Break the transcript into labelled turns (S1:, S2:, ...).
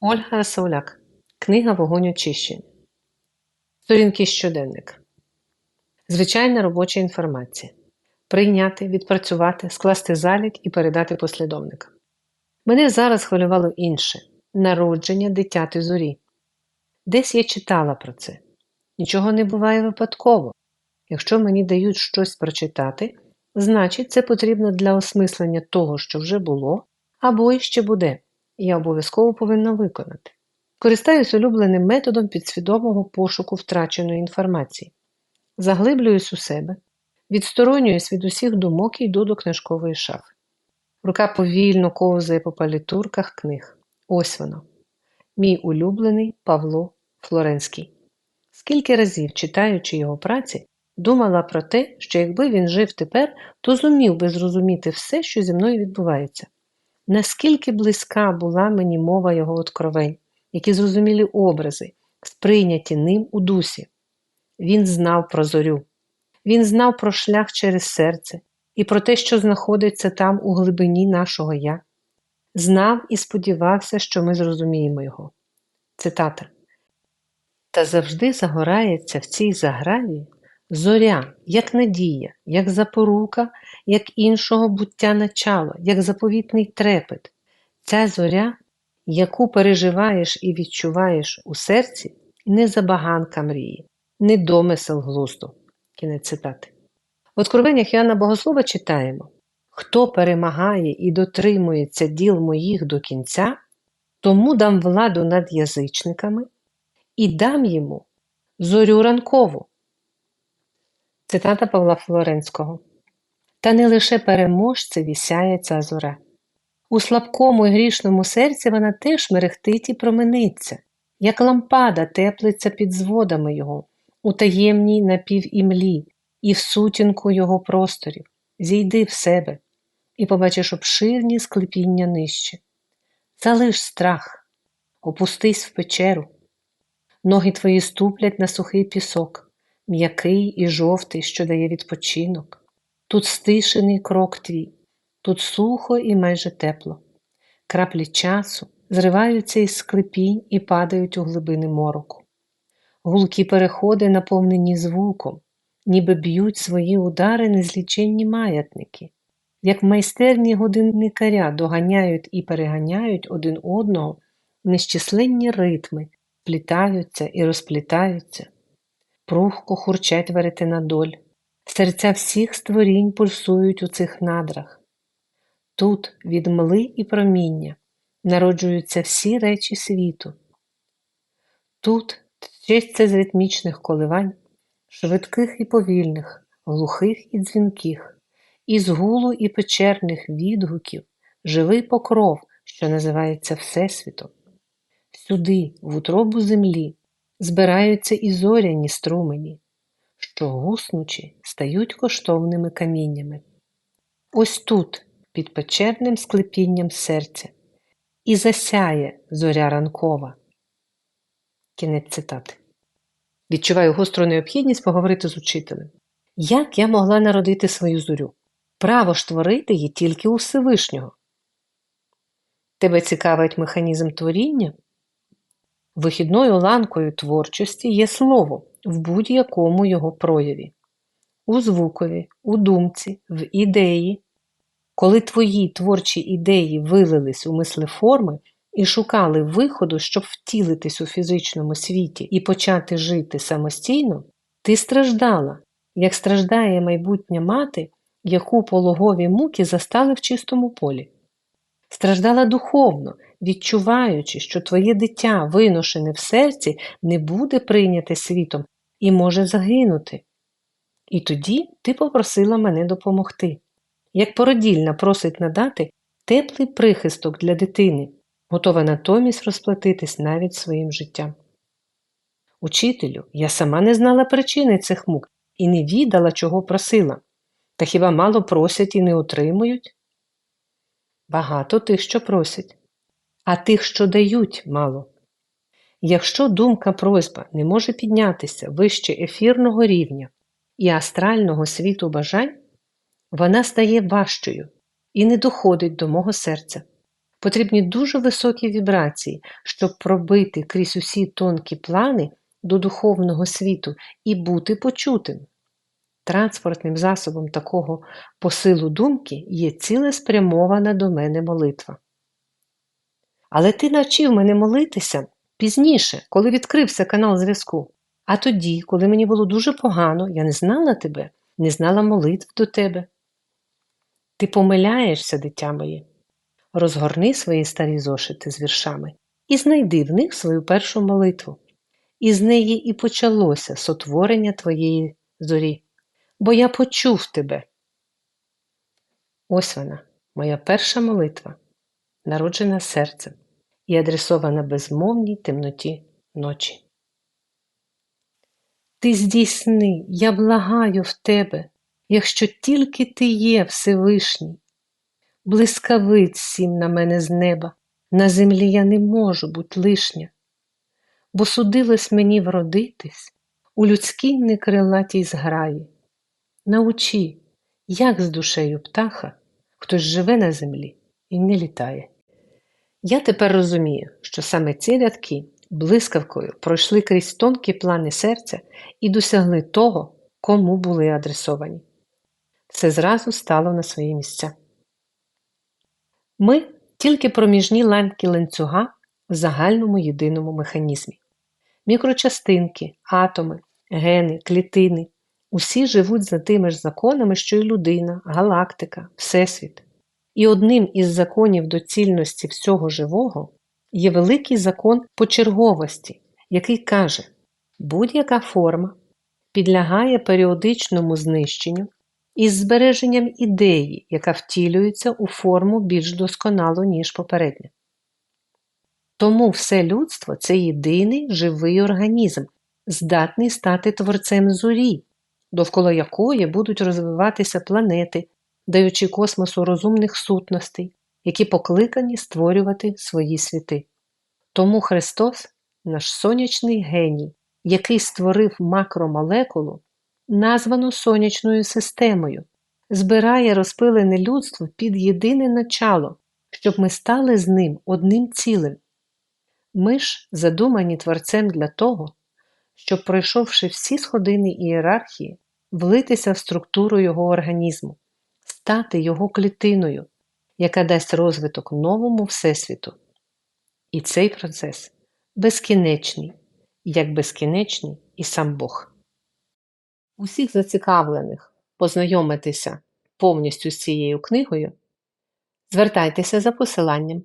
S1: Ольга Сауляк. Книга Вогонь очищення. Сторінки щоденник. Звичайна робоча інформація. Прийняти, відпрацювати, скласти залік і передати послідовникам. Мене зараз хвилювало інше народження дитяти зорі. Десь я читала про це. Нічого не буває випадково. Якщо мені дають щось прочитати, значить це потрібно для осмислення того, що вже було, або іще буде, і я обов'язково повинна виконати. Користаюсь улюбленим методом підсвідомого пошуку втраченої інформації. Заглиблююсь у себе, відсторонююсь від усіх думок і йду до книжкової шафи. Рука повільно ковзає по палітурках книг. Ось воно. Мій улюблений Павло Флоренський. Скільки разів, читаючи його праці, думала про те, що якби він жив тепер, то зумів би зрозуміти все, що зі мною відбувається. Наскільки близька була мені мова його откровень, які зрозумілі образи, сприйняті ним у дусі. Він знав про зорю, він знав про шлях через серце і про те, що знаходиться там у глибині нашого я. Знав і сподівався, що ми зрозуміємо його. Цитата. Та завжди загорається в цій заграві зоря, як надія, як запорука, як іншого буття начало, як заповітний трепет. Ця зоря, яку переживаєш і відчуваєш у серці, не забаганка мрії, не домисел глузду. Кінець цитати. В Откровеннях Яна Богослова читаємо: Хто перемагає і дотримується діл моїх до кінця, тому дам владу над язичниками і дам йому зорю ранкову. Цитата Павла Флоренського. Та не лише переможцеві сяє ця зора. У слабкому і грішному серці вона теж мерехтить і промениться, як лампада теплиться під зводами його, у таємній напівімлі і в сутінку його просторів. Зійди в себе і побачиш обширні склепіння нижче. Залиш страх, опустись в печеру. Ноги твої ступлять на сухий пісок, м'який і жовтий, що дає відпочинок. Тут стишений крок твій, тут сухо і майже тепло. Краплі часу зриваються із склепінь і падають у глибини мороку. Гулкі переходи, наповнені звуком, ніби б'ють свої удари незліченні маятники, як майстерні годинникаря доганяють і переганяють один одного нещисленні ритми, плітаються і розплітаються, прухко хурчать веретена доль, серця всіх створінь пульсують у цих надрах. Тут від мли і проміння народжуються всі речі світу. Тут тчеться з ритмічних коливань, швидких і повільних, глухих і дзвінких, із гулу і печерних відгуків, живий покров, що називається Всесвітом. Сюди, в утробу землі, збираються і зоряні струмені, що гуснучи стають коштовними каміннями. Ось тут, під печерним склепінням серця, і засяє зоря ранкова. Кінець цитати. Відчуваю гостру необхідність поговорити з учителем. Як я могла народити свою зорю? Право ж творити є тільки у Всевишнього. Тебе цікавить механізм творіння? Вихідною ланкою творчості є слово в будь-якому його прояві, у звукові, у думці, в ідеї. Коли твої творчі ідеї вилились у мислеформи і шукали виходу, щоб втілитись у фізичному світі і почати жити самостійно, ти страждала, як страждає майбутня мати, яку пологові муки застали в чистому полі. Страждала духовно, відчуваючи, що твоє дитя, виношене в серці, не буде прийняте світом і може загинути. І тоді ти попросила мене допомогти. Як породільна просить надати теплий прихисток для дитини, готова натомість розплатитись навіть своїм життям. Учителю, я сама не знала причини цих мук і не відала, чого просила. Та хіба мало просять і не отримують? Багато тих, що просять, а тих, що дають, мало. Якщо думка просьба не може піднятися вище ефірного рівня і астрального світу бажань, вона стає важчою і не доходить до мого серця. Потрібні дуже високі вібрації, щоб пробити крізь усі тонкі плани до духовного світу і бути почутим. Транспортним засобом такого посилу думки є цілеспрямована до мене молитва. Але ти навчив мене молитися пізніше, коли відкрився канал зв'язку. А тоді, коли мені було дуже погано, я не знала тебе, не знала молитв до тебе. Ти помиляєшся, дитя моє. Розгорни свої старі зошити з віршами і знайди в них свою першу молитву. І з неї і почалося сотворення твоєї зорі, бо я почув тебе. Ось вона, моя перша молитва, народжена серцем і адресована безмовній темноті ночі. Ти здійсни, я благаю в тебе, якщо тільки ти є Всевишній. Блискавиць сім на мене з неба, на землі я не можу бути лишня, бо судилось мені вродитись у людській некрилатій зграї. Научи, як з душею птаха хтось живе на землі і не літає. Я тепер розумію, що саме ці рядки блискавкою пройшли крізь тонкі плани серця і досягли того, кому були адресовані. Все зразу стало на свої місця. Ми тільки проміжні ланки ланцюга в загальному єдиному механізмі. Мікрочастинки, атоми, гени, клітини усі живуть за тими ж законами, що й людина, галактика, Всесвіт. І одним із законів доцільності всього живого є великий закон почерговості, який каже, будь-яка форма підлягає періодичному знищенню із збереженням ідеї, яка втілюється у форму більш досконалу, ніж попередня. Тому все людство це єдиний живий організм, здатний стати творцем зорі, довкола якої будуть розвиватися планети, даючи космосу розумних сутностей, які покликані створювати свої світи. Тому Христос, наш сонячний геній, який створив макромолекулу, названу сонячною системою, збирає розпилене людство під єдине начало, щоб ми стали з ним одним цілим. Ми ж задумані Творцем для того, щоб, пройшовши всі сходини ієрархії, влитися в структуру його організму, стати його клітиною, яка дасть розвиток новому Всесвіту. І цей процес безкінечний, як безкінечний і сам Бог. Усіх зацікавлених познайомитися повністю з цією книгою, звертайтеся за посиланням